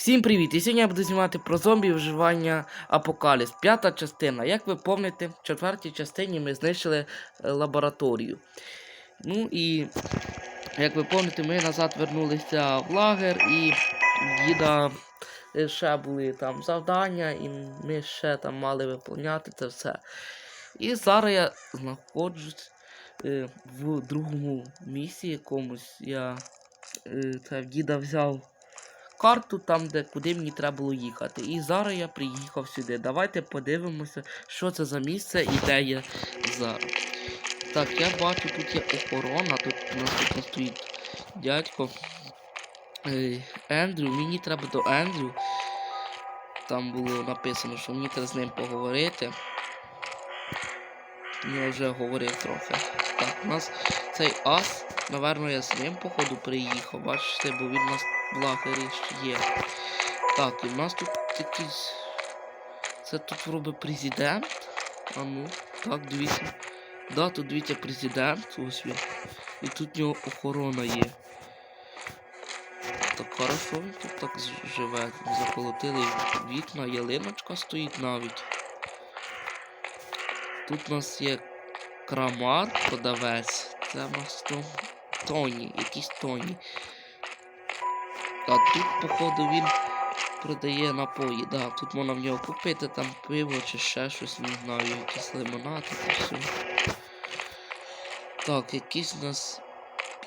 Всім привіт! І сьогодні я буду знімати про зомбі виживання Апокаліпс. П'ята частина. Як ви пам'ятаєте, в четвертій частині ми знищили е, лабораторію. Ну і як ви пам'ятаєте, ми назад вернулися в лагер і діда е, ще були там завдання, і ми ще там мали виповняти це все. І зараз я знаходжусь е, в другому місці якомусь. Я е, це в діда взяв карту там, де куди мені треба було їхати. І зараз я приїхав сюди. Давайте подивимося, що це за місце і де я зараз. Так, я бачу, тут є охорона, тут у нас тут стоїть дядько. Е, Ендрю, мені треба до Ендрю. Там було написано, що мені треба з ним поговорити. Я вже говорив трохи. Так, у нас цей ас, наверно, я ним, походу, приїхав. Бачите, бо він у нас ще є. Так, і в нас тут якийсь. Це тут робить президент. А ну, так, дивіться. Да, тут дивіться президент, ось він. І тут в нього охорона є. Так хорошо він тут так живе. Заколотили вікна, ялиночка стоїть навіть. Тут у нас є крамар, продавець. Це у нас то... Тоні, якийсь Тоні. А тут, походу, він продає напої. Да, тут можна в нього купити там пиво чи ще щось, не знаю, якісь лимонад і все. Так, якийсь у нас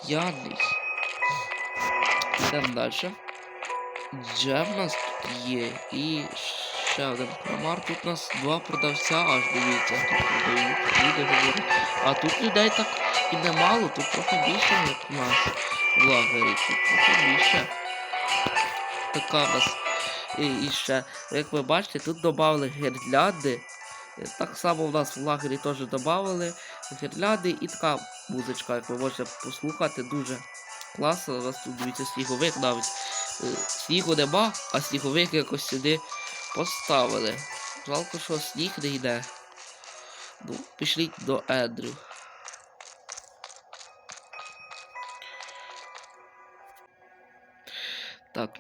п'яний. Йдемо далі. Джем у нас тут є. І ще один крамар. Тут у нас два продавця, аж дивіться, тут продають, люди говорять. А тут людей так і немало, тут трохи більше, як у нас в лагері. Тут трохи більше. Така у нас і, і ще, як ви бачите, тут додали гірлянди. Е, Так само в нас в лагері теж додали гірлянди і така музичка, як ви можете послухати, дуже класно. У нас тут дивіться сніговик навіть. Е, Снігу нема, а сніговик якось сюди поставили. Жалко, що сніг не йде. Ну, пішліть до Ендрю. Так.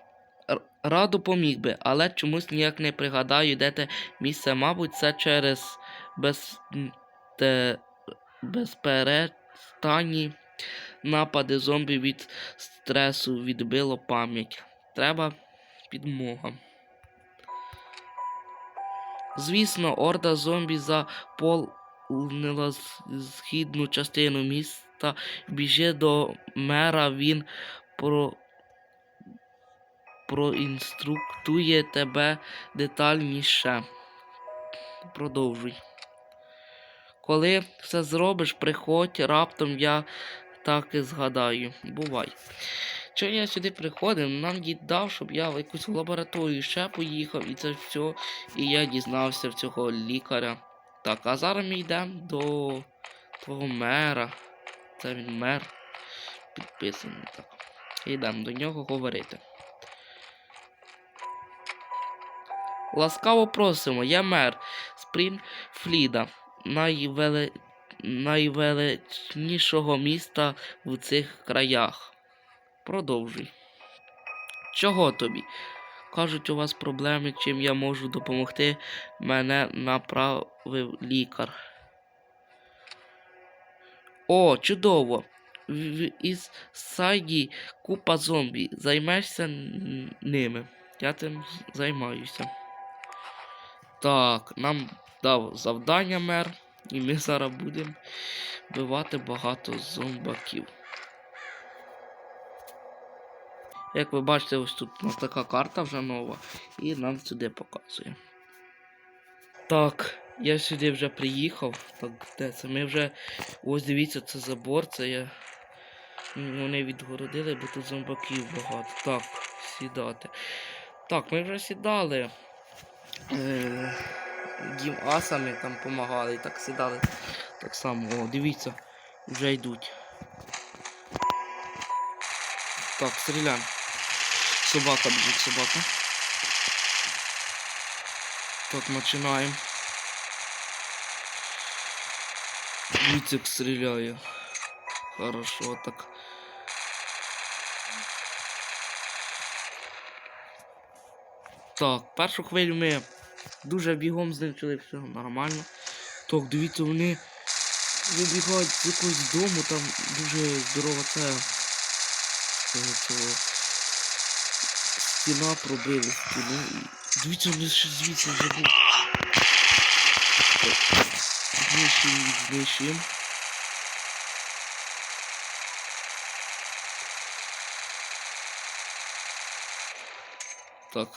Р- Радо поміг би, але чомусь ніяк не пригадаю, де те місце, мабуть, це через без... те... безперестанні напади зомбі від стресу відбило пам'ять. Треба підмога. Звісно, орда зомбі заповнила з- східну частину міста. Біжи до мера, він про проінструктує тебе детальніше. Продовжуй. Коли все зробиш, приходь, раптом я так і згадаю. Бувай. Чого я сюди приходив? Нам дід дав, щоб я в якусь лабораторію ще поїхав і це все. І я дізнався в цього лікаря. Так, а зараз ми йдемо до твого мера. Це він мер. Підписаний так. Йдемо до нього говорити. Ласкаво просимо, я мер Спрінфліда, найвеле... найвеличнішого міста в цих краях. Продовжуй. Чого тобі? Кажуть, у вас проблеми, чим я можу допомогти. Мене направив лікар. О, чудово! В, із Сайді купа зомбі. Займешся ними. Я цим з- займаюся. Так, нам дав завдання мер, і ми зараз будемо вбивати багато зомбаків. Як ви бачите, ось тут нас така карта вже нова, і нам сюди показує. Так, я сюди вже приїхав. Так, де це? Ми вже. Ось дивіться, це забор, це я. Вони відгородили, бо тут зомбаків багато. Так, сідати. Так, ми вже сідали. Е, Дім асами там допомагали, так сідали. Так само, о, дивіться, вже йдуть. Так, стріляємо. Собака біжить, собака. Так, починаємо. Як стріляє. Хорошо, так. Так, першу хвилю ми дуже бігом знищили, все нормально. Так, дивіться, вони вибігають з якогось дому, там дуже здорова це. е, цього стіна пробила стіну і. Дивіться, вони ще звідси живуть. Так, Знищуємо, знищуємо. Так.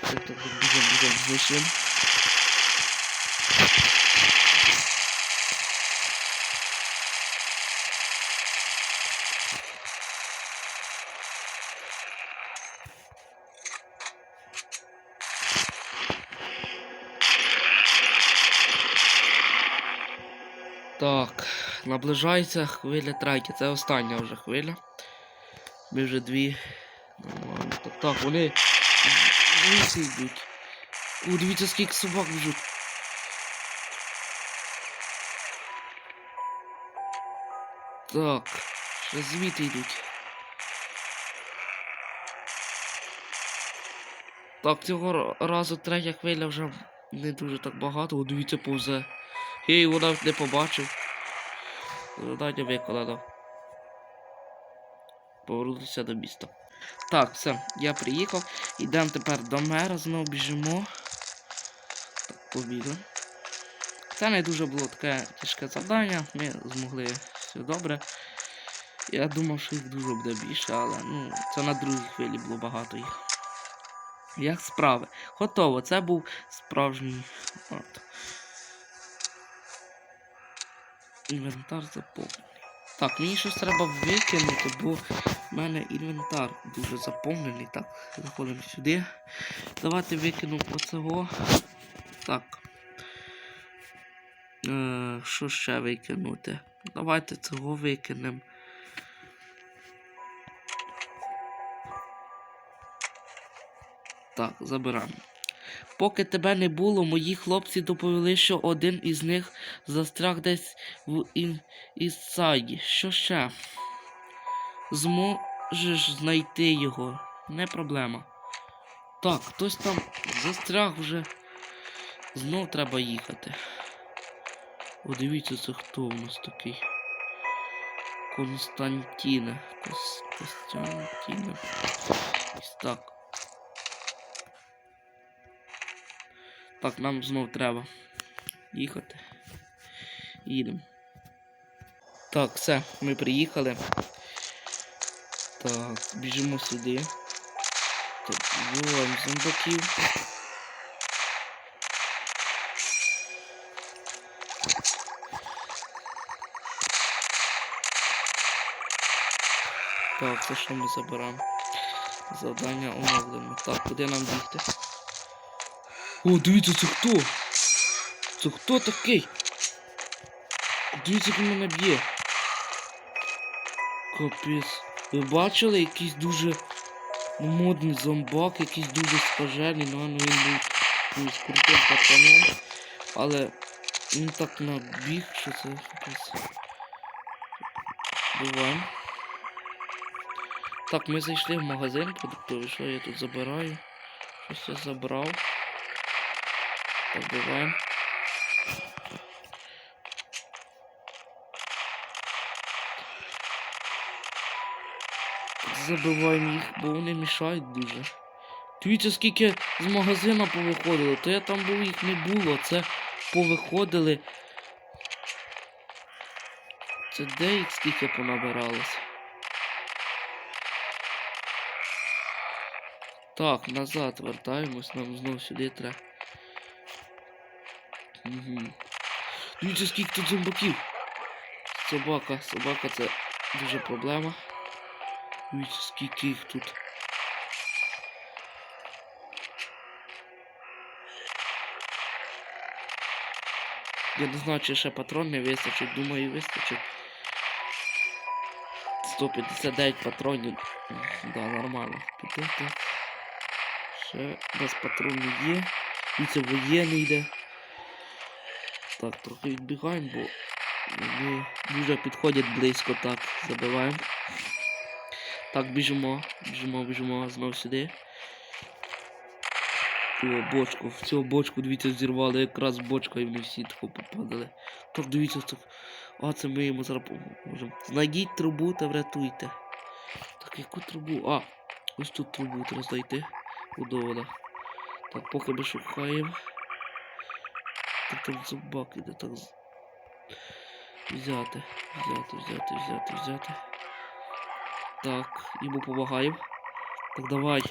Так, так, бігом, бігом, знищуємо. Так, наближається хвиля третя. Це остання вже хвиля. Ми вже дві. Нормально. Так, вони звідси йдуть. О, дивіться, скільки собак біжуть. Так, ще звідти йдуть. Так, цього разу третя хвиля вже не дуже так багато. О, дивіться, повзе. Його навіть не побачив. Завдання виконано. Повернутися до міста. Так, все, я приїхав. Йдемо тепер до мера, знову біжимо. Так, побігли. Це не дуже було таке тяжке завдання, ми змогли все добре. Я думав, що їх дуже буде більше, але ну, це на другій хвилі було багато їх. Як справи? Готово, це був справжній. От. Інвентар заповнений. Так, мені щось треба викинути, бо в мене інвентар дуже заповнений. Так, заходимо сюди. Давайте викину оцього. Так. Е, що ще викинути? Давайте цього викинемо. Так, забираємо. Поки тебе не було, мої хлопці доповіли, що один із них застряг десь в ін... Ісаді. Що ще? Зможеш знайти його. Не проблема. Так, хтось там застряг вже. Знов треба їхати. О, дивіться, це хто у нас такий? Константіне. Кос... Ось так. Так, нам знов треба їхати. Їдемо. Так, все, ми приїхали. Так, біжимо сюди. Так, вбиваємо зомбаків. Так, це що ми забираємо? Завдання оновлено. Так, куди нам бігти? О, дивіться, це хто? Це хто такий? Дивіться, як мене б'є. Капець. Ви бачили якийсь дуже модний зомбак, якийсь дуже скажений, ну, ну він був з крутим пацаном. Але він так набіг, що це. Буваємо. Так, ми зайшли в магазин продуктовий, що я тут забираю? Щось я забрав. Так. Забиваємо їх, бо вони мішають дуже. Дивіться, скільки з магазина повиходило, то я там був їх не було, це повиходили. Це де їх скільки понабиралось? Так, назад вертаємось, нам знову сюди треба. Угу. Дивіться, скільки тут зомбаків. Собака, собака це дуже проблема. Дивіться, скільки їх тут. Я не знаю, чи ще патрон не вистачить, думаю, вистачить. 159 патронів. Да, нормально. Піде. Ще без патронів є. І це воєнний йде. Так, трохи відбігаємо, бо вони дуже підходять близько, так, забиваємо. Так, біжимо, біжимо, біжимо знову сюди. О, бочку. В цю бочку, дивіться, зірвали якраз бочка і вони всі тако попадали. Так, дивіться, так. А, це ми йому зараз поможемо. Знайдіть трубу та врятуйте. Так, яку трубу? А, ось тут трубу треба знайти. Будована. Так, поки ми шукаємо. Так там зубак іде, так. Взяти, взяти, взяти, взяти, взяти. Так, йому помагаємо. Так, давай.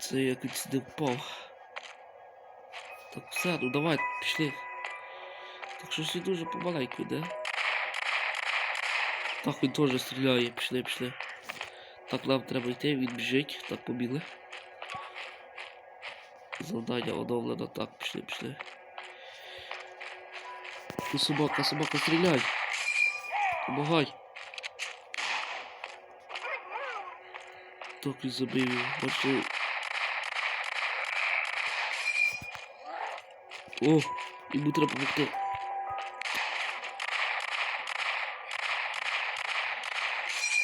Це як він сюди впав. Так, все, ну давай, пішли. Так щось він дуже помаленьку йде. Так, він теж стріляє, пішли, пішли. Так, нам треба йти, він біжить. Так, побігли. Завдання оновлено, так, пішли, пішли. Ти собака, собака, стріляй. Помагай. Так і забив його. Бачу. О, йому треба допомогти.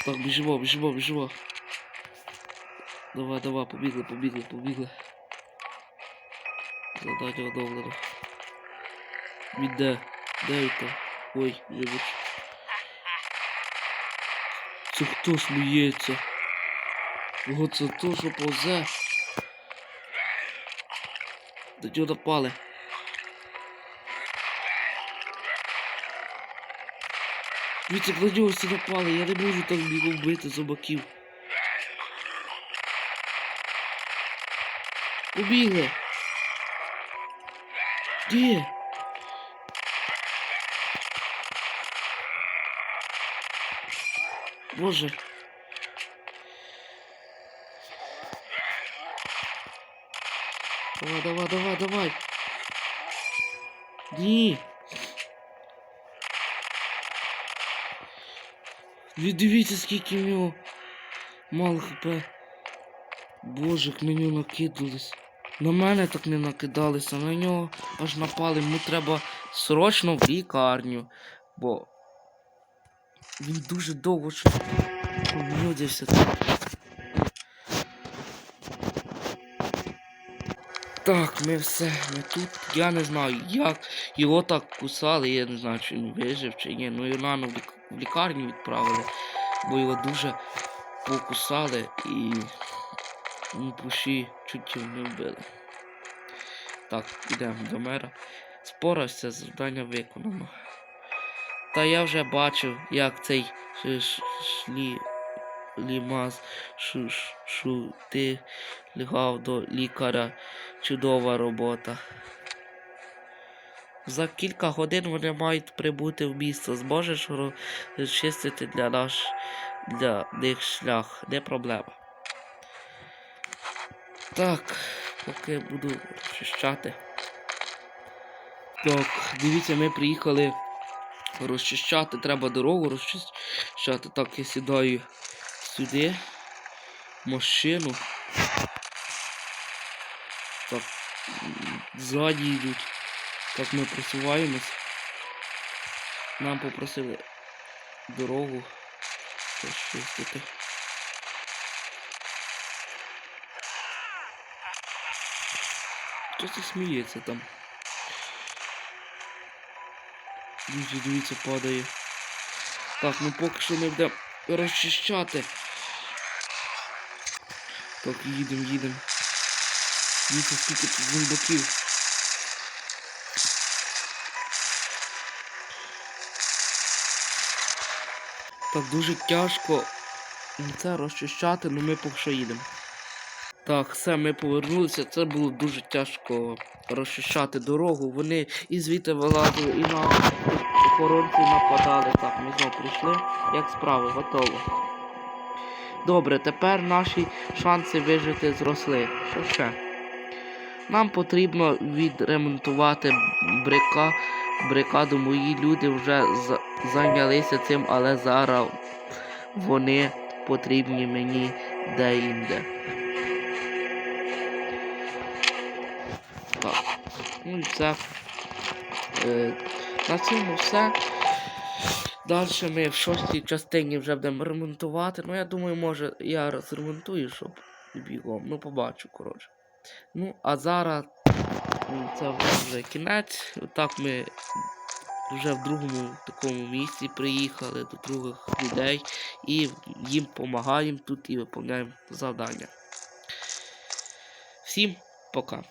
Так, біжимо, біжимо, біжимо. Давай, давай, побігли, побігли, побігли. Задання оновлено. Він де? Де? Ой, вибач. Це хто сміється? Ого, це то, що повзе. До нього напали. Дивіться, на напали, я не можу так його вбити зубаків. Побігли. Де? Боже. Давай, давай, давай, давай. Ні. Ви дивіться, скільки в нього мало хп. Боже, як на нього накидались. На мене так не накидалися, на нього аж напали. Йому треба срочно в лікарню. Бо він дуже довго що нудився. Так, ми все, ми тут. Я не знаю, як його так кусали, я не знаю, чи він вижив, чи ні. Ну його рано в, лікарню відправили, бо його дуже покусали і ну, пуші його не вбили. Так, йдемо до мера. Спорався, завдання виконано. Та я вже бачив, як цей ш- ш- шлі лімаз шу, ш- шу ти лягав до лікаря. Чудова робота. За кілька годин вони мають прибути в місто. Зможеш розчистити для наш для них шлях. Не проблема. Так, поки буду розчищати. Так, дивіться, ми приїхали розчищати. Треба дорогу розчищати. Так, я сідаю сюди. Машину. Так, ззаді йдуть. Так ми просуваємось. Нам попросили дорогу розчистити. Хто це сміється там? Дивіться, дивіться, падає. Так, ну поки що ми будемо розчищати. Так, їдемо, їдемо. Дивіться, скільки тут зомбаків. Так, дуже тяжко це розчищати, але ми поки що їдемо. Так, все, ми повернулися. Це було дуже тяжко розчищати дорогу. Вони і звідти вилазили, і на охоронці нападали. Так, ми знову прийшли. Як справи, готово. Добре, тепер наші шанси вижити зросли. Що ще? Нам потрібно відремонтувати брика, брикаду. Мої люди вже зайнялися цим, але зараз вони потрібні мені де-інде. Ну і все. Е, на цьому все. Далі ми в шостій частині вже будемо ремонтувати. Ну я думаю, може я розремонтую, щоб бігом. Ну, побачу, коротше. Ну, а зараз це вже кінець. Отак ми вже в другому такому місці приїхали до других людей і їм допомагаємо тут і виконуємо завдання. Всім пока.